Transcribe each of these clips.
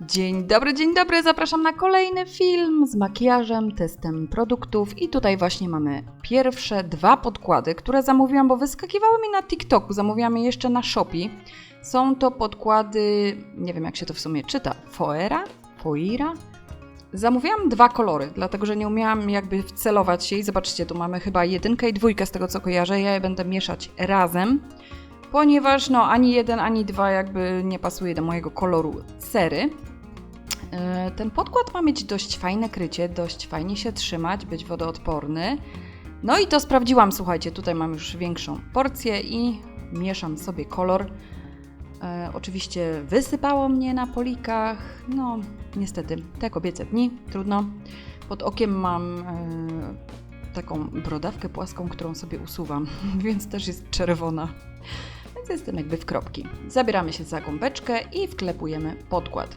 Dzień dobry, dzień dobry. Zapraszam na kolejny film z makijażem, testem produktów. I tutaj właśnie mamy pierwsze dwa podkłady, które zamówiłam, bo wyskakiwały mi na TikToku. Zamówiłam je jeszcze na Shopee. Są to podkłady, nie wiem jak się to w sumie czyta, Foera? Foira? Zamówiłam dwa kolory, dlatego że nie umiałam jakby wcelować się i zobaczcie, tu mamy chyba jedynkę i dwójkę z tego co kojarzę. Ja je będę mieszać razem ponieważ no ani jeden, ani dwa jakby nie pasuje do mojego koloru cery. E, Ten podkład ma mieć dość fajne krycie, dość fajnie się trzymać, być wodoodporny. No i to sprawdziłam, słuchajcie, tutaj mam już większą porcję i mieszam sobie kolor. E, oczywiście wysypało mnie na polikach, no niestety te kobiece dni, trudno. Pod okiem mam e, taką brodawkę płaską, którą sobie usuwam, więc też jest czerwona. Jestem jakby w kropki. Zabieramy się za gąbeczkę i wklepujemy podkład.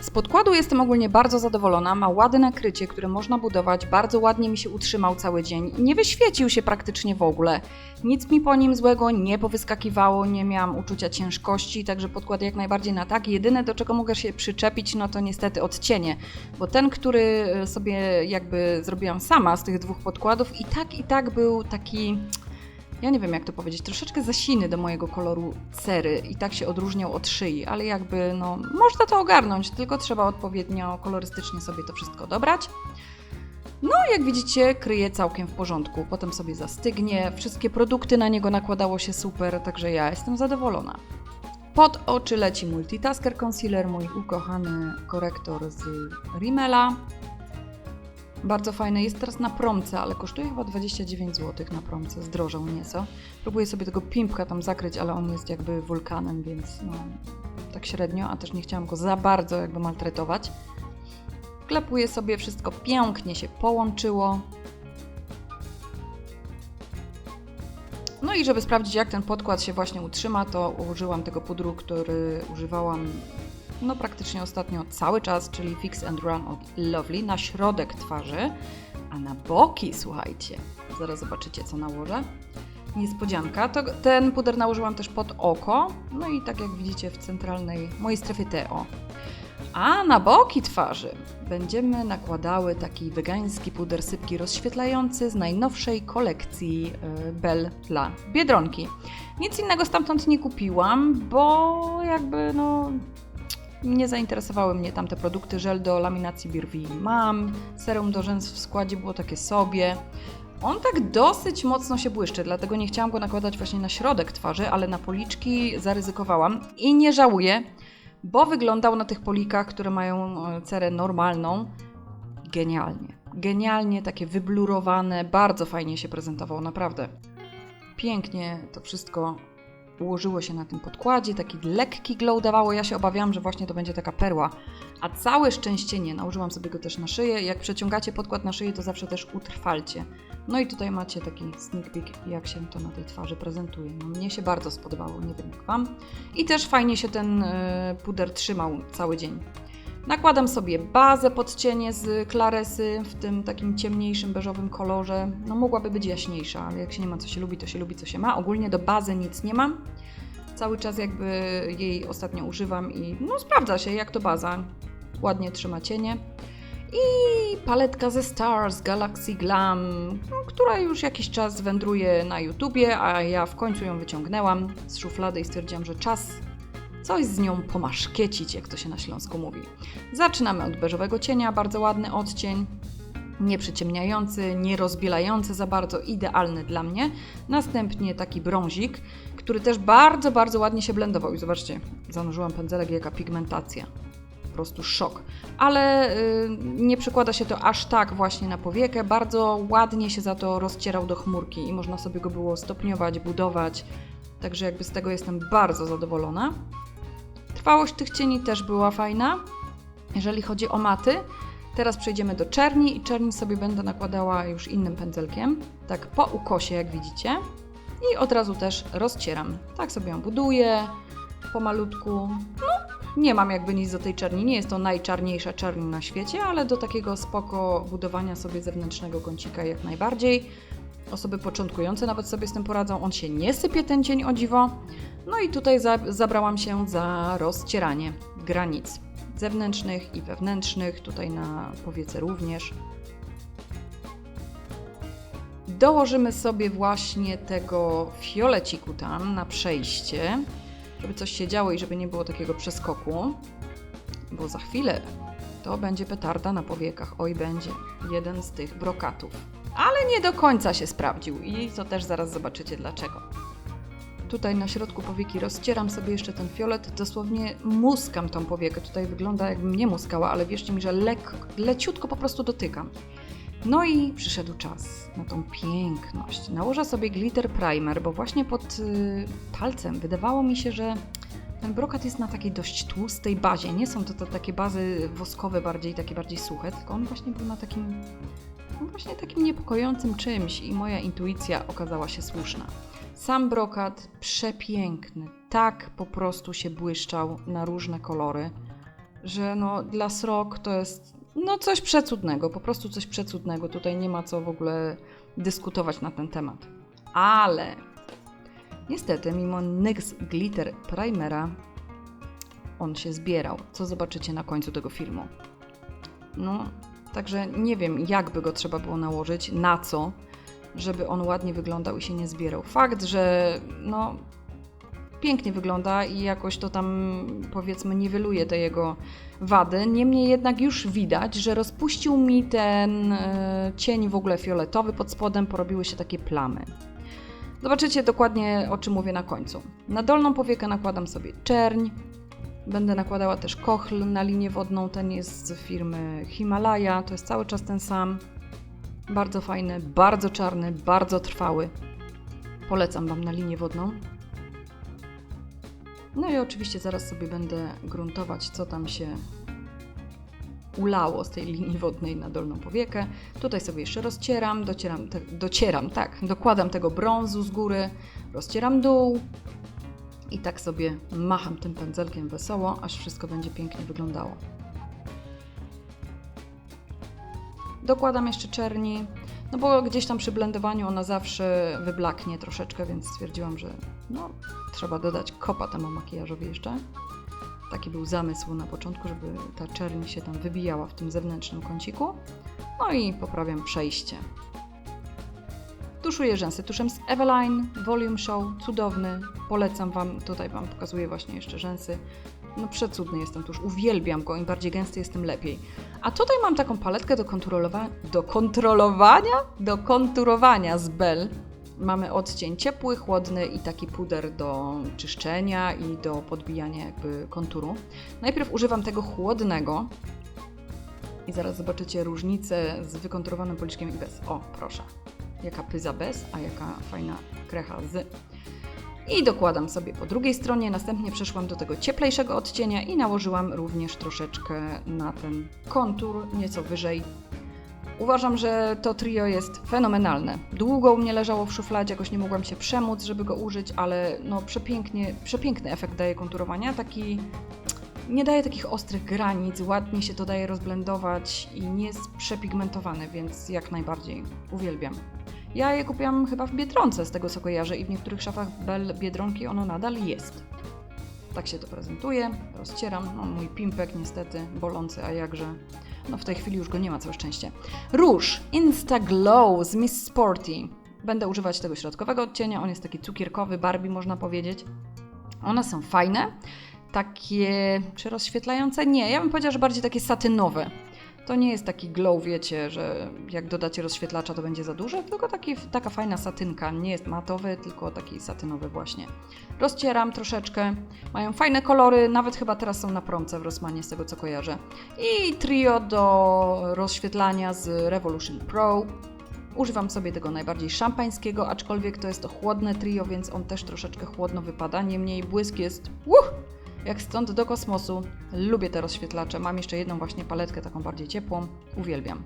Z podkładu jestem ogólnie bardzo zadowolona. Ma ładne nakrycie, które można budować. Bardzo ładnie mi się utrzymał cały dzień. Nie wyświecił się praktycznie w ogóle. Nic mi po nim złego nie powyskakiwało, nie miałam uczucia ciężkości, także podkład jak najbardziej na tak. Jedyne do czego mogę się przyczepić, no to niestety odcienie, bo ten, który sobie jakby zrobiłam sama z tych dwóch podkładów i tak i tak był taki ja nie wiem jak to powiedzieć, troszeczkę zasiny do mojego koloru cery i tak się odróżniał od szyi, ale jakby no można to ogarnąć, tylko trzeba odpowiednio kolorystycznie sobie to wszystko dobrać. No, jak widzicie, kryje całkiem w porządku. Potem sobie zastygnie. Wszystkie produkty na niego nakładało się super, także ja jestem zadowolona. Pod oczy leci Multitasker Concealer, mój ukochany korektor z Rimmela. Bardzo fajny. Jest teraz na promce, ale kosztuje chyba 29 zł na promce. Zdrożał nieco. Próbuję sobie tego pimpka tam zakryć, ale on jest jakby wulkanem, więc no, tak średnio, a też nie chciałam go za bardzo jakby maltretować. Klepuję sobie, wszystko pięknie się połączyło. No i żeby sprawdzić, jak ten podkład się właśnie utrzyma, to użyłam tego pudru, który używałam no praktycznie ostatnio cały czas, czyli Fix and Run od Lovely na środek twarzy, a na boki, słuchajcie, zaraz zobaczycie co nałożę. Niespodzianka, to ten puder nałożyłam też pod oko, no i tak jak widzicie w centralnej mojej strefie TO. A na boki twarzy będziemy nakładały taki wegański puder sypki rozświetlający z najnowszej kolekcji y, Bell dla Biedronki. Nic innego stamtąd nie kupiłam, bo jakby no nie zainteresowały mnie tamte produkty. Żel do laminacji birwi mam, serum do rzęs w składzie było takie sobie. On tak dosyć mocno się błyszczy, dlatego nie chciałam go nakładać właśnie na środek twarzy, ale na policzki zaryzykowałam i nie żałuję, bo wyglądał na tych polikach, które mają e, cerę normalną, genialnie. Genialnie, takie wyblurowane, bardzo fajnie się prezentował, naprawdę. Pięknie to wszystko ułożyło się na tym podkładzie, taki lekki glow dawało. Ja się obawiałam, że właśnie to będzie taka perła, a całe szczęście nie. Nałożyłam sobie go też na szyję. Jak przeciągacie podkład na szyję, to zawsze też utrwalcie. No i tutaj macie taki sneak peek, jak się to na tej twarzy prezentuje. No, mnie się bardzo spodobało, nie wiem jak Wam. I też fajnie się ten y, puder trzymał cały dzień. Nakładam sobie bazę pod cienie z Claresy w tym takim ciemniejszym beżowym kolorze. No mogłaby być jaśniejsza, ale jak się nie ma co się lubi, to się lubi co się ma. Ogólnie do bazy nic nie mam. Cały czas jakby jej ostatnio używam i no sprawdza się jak to baza. Ładnie trzyma cienie. I paletka ze Stars Galaxy Glam, no, która już jakiś czas wędruje na YouTubie, a ja w końcu ją wyciągnęłam z szuflady i stwierdziłam, że czas coś z nią pomaszkiecić, jak to się na Śląsku mówi. Zaczynamy od beżowego cienia, bardzo ładny odcień, nie przyciemniający, nie rozbielający za bardzo, idealny dla mnie. Następnie taki brązik, który też bardzo, bardzo ładnie się blendował. I zobaczcie, zanurzyłam pędzelek, jaka pigmentacja. Po prostu szok. Ale y, nie przekłada się to aż tak właśnie na powiekę. Bardzo ładnie się za to rozcierał do chmurki i można sobie go było stopniować, budować. Także jakby z tego jestem bardzo zadowolona. Trwałość tych cieni też była fajna, jeżeli chodzi o maty. Teraz przejdziemy do czerni i czerni sobie będę nakładała już innym pędzelkiem, tak po ukosie jak widzicie. I od razu też rozcieram. Tak sobie ją buduję, pomalutku. No, nie mam jakby nic do tej czerni, nie jest to najczarniejsza czerni na świecie, ale do takiego spoko budowania sobie zewnętrznego kącika jak najbardziej. Osoby początkujące nawet sobie z tym poradzą, on się nie sypie ten cień o dziwo. No i tutaj za, zabrałam się za rozcieranie granic. zewnętrznych i wewnętrznych, tutaj na powiece również. Dołożymy sobie właśnie tego fioleciku tam na przejście, żeby coś się działo i żeby nie było takiego przeskoku, bo za chwilę to będzie petarda na powiekach. Oj, będzie jeden z tych brokatów. Ale nie do końca się sprawdził i to też zaraz zobaczycie dlaczego. Tutaj na środku powieki rozcieram sobie jeszcze ten fiolet, dosłownie muskam tą powiekę. Tutaj wygląda jakbym nie muskała, ale wierzcie mi, że lek, leciutko po prostu dotykam. No i przyszedł czas na tą piękność. Nałożę sobie glitter primer, bo właśnie pod y, palcem wydawało mi się, że ten brokat jest na takiej dość tłustej bazie. Nie są to, to takie bazy woskowe, bardziej takie bardziej suche, tylko on właśnie był na takim właśnie takim niepokojącym czymś i moja intuicja okazała się słuszna. Sam brokat przepiękny, tak po prostu się błyszczał na różne kolory, że no dla srok to jest no coś przecudnego, po prostu coś przecudnego. Tutaj nie ma co w ogóle dyskutować na ten temat. Ale niestety, mimo NYX Glitter Primera, on się zbierał, co zobaczycie na końcu tego filmu. No, także nie wiem, jak by go trzeba było nałożyć, na co, żeby on ładnie wyglądał i się nie zbierał. Fakt, że no, pięknie wygląda i jakoś to tam powiedzmy niweluje te jego wady. Niemniej jednak już widać, że rozpuścił mi ten e, cień w ogóle fioletowy pod spodem, porobiły się takie plamy. Zobaczycie dokładnie o czym mówię na końcu. Na dolną powiekę nakładam sobie czerń. Będę nakładała też kochl na linię wodną. Ten jest z firmy Himalaya. To jest cały czas ten sam. Bardzo fajny, bardzo czarny, bardzo trwały. Polecam Wam na linię wodną. No i oczywiście zaraz sobie będę gruntować, co tam się ulało z tej linii wodnej na dolną powiekę. Tutaj sobie jeszcze rozcieram, docieram, te, docieram, tak, dokładam tego brązu z góry, rozcieram dół i tak sobie macham tym pędzelkiem wesoło, aż wszystko będzie pięknie wyglądało. Dokładam jeszcze czerni, no bo gdzieś tam przy blendowaniu ona zawsze wyblaknie troszeczkę, więc stwierdziłam, że no, trzeba dodać kopa temu makijażowi jeszcze. Taki był zamysł na początku, żeby ta czerń się tam wybijała w tym zewnętrznym kąciku. No i poprawiam przejście. Tuszuję rzęsy tuszem z Eveline, Volume Show, cudowny, polecam Wam, tutaj Wam pokazuję właśnie jeszcze rzęsy. No przecudny jest ten tusz, uwielbiam go, im bardziej gęsty jest, tym lepiej. A tutaj mam taką paletkę do kontrolowania, do kontrolowania? Do konturowania z Bell. Mamy odcień ciepły, chłodny i taki puder do czyszczenia i do podbijania jakby konturu. Najpierw używam tego chłodnego i zaraz zobaczycie różnicę z wykonturowanym policzkiem i bez. O, proszę. Jaka pyza bez, a jaka fajna krecha z. I dokładam sobie po drugiej stronie. Następnie przeszłam do tego cieplejszego odcienia i nałożyłam również troszeczkę na ten kontur, nieco wyżej. Uważam, że to trio jest fenomenalne. Długo u mnie leżało w szufladzie, jakoś nie mogłam się przemóc, żeby go użyć, ale no przepięknie, przepiękny efekt daje konturowania. Taki nie daje takich ostrych granic, ładnie się to daje rozblendować i nie jest przepigmentowany, więc jak najbardziej uwielbiam. Ja je kupiłam chyba w Biedronce, z tego co kojarzę, i w niektórych szafach Bell Biedronki ono nadal jest. Tak się to prezentuje, rozcieram. No, mój pimpek niestety bolący, a jakże. No w tej chwili już go nie ma, całe szczęście. Róż Insta Glow z Miss Sporty. Będę używać tego środkowego odcienia, on jest taki cukierkowy, Barbie można powiedzieć. One są fajne, takie czy rozświetlające? Nie, ja bym powiedziała, że bardziej takie satynowe. To nie jest taki glow, wiecie, że jak dodacie rozświetlacza, to będzie za duże, tylko taki, taka fajna satynka. Nie jest matowy, tylko taki satynowy właśnie. Rozcieram troszeczkę. Mają fajne kolory, nawet chyba teraz są na promce w Rossmanie, z tego co kojarzę. I trio do rozświetlania z Revolution Pro. Używam sobie tego najbardziej szampańskiego, aczkolwiek to jest to chłodne trio, więc on też troszeczkę chłodno wypada. Niemniej błysk jest uh, jak stąd do kosmosu. Lubię te rozświetlacze. Mam jeszcze jedną właśnie paletkę, taką bardziej ciepłą. Uwielbiam.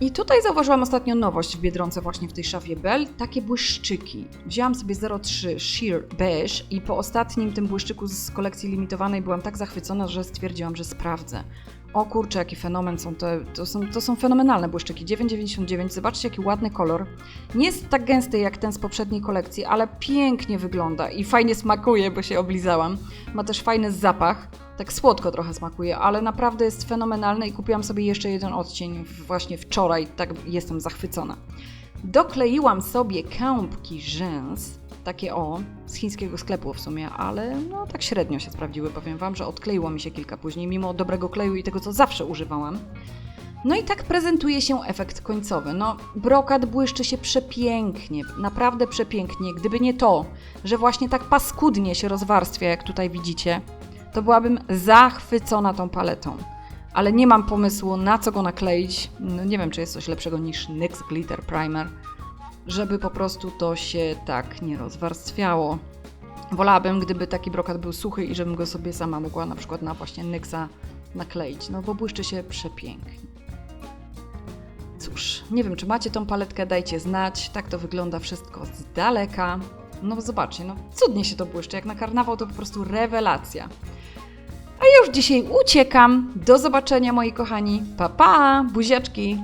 I tutaj zauważyłam ostatnio nowość w Biedronce właśnie w tej szafie Bell, takie błyszczyki. Wzięłam sobie 03 Sheer Beige i po ostatnim tym błyszczyku z kolekcji limitowanej byłam tak zachwycona, że stwierdziłam, że sprawdzę. O kurczę, jaki fenomen są te, to są, to są fenomenalne błyszczyki. 9,99, zobaczcie jaki ładny kolor. Nie jest tak gęsty jak ten z poprzedniej kolekcji, ale pięknie wygląda i fajnie smakuje, bo się oblizałam. Ma też fajny zapach, tak słodko trochę smakuje, ale naprawdę jest fenomenalny i kupiłam sobie jeszcze jeden odcień właśnie wczoraj, tak jestem zachwycona. Dokleiłam sobie kępki rzęs, takie o, z chińskiego sklepu w sumie, ale no tak średnio się sprawdziły, powiem Wam, że odkleiło mi się kilka później, mimo dobrego kleju i tego, co zawsze używałam. No i tak prezentuje się efekt końcowy. No, brokat błyszczy się przepięknie, naprawdę przepięknie. Gdyby nie to, że właśnie tak paskudnie się rozwarstwia, jak tutaj widzicie, to byłabym zachwycona tą paletą. Ale nie mam pomysłu, na co go nakleić. No, nie wiem, czy jest coś lepszego niż NYX Glitter Primer, żeby po prostu to się tak nie rozwarstwiało. Wolałabym, gdyby taki brokat był suchy i żebym go sobie sama mogła na przykład na właśnie NYXa nakleić, no bo błyszczy się przepięknie. Cóż, nie wiem, czy macie tą paletkę, dajcie znać. Tak to wygląda wszystko z daleka. No zobaczcie, no cudnie się to błyszczy. Jak na karnawał to po prostu rewelacja. A ja już dzisiaj uciekam. Do zobaczenia moi kochani. Pa pa, buziaczki.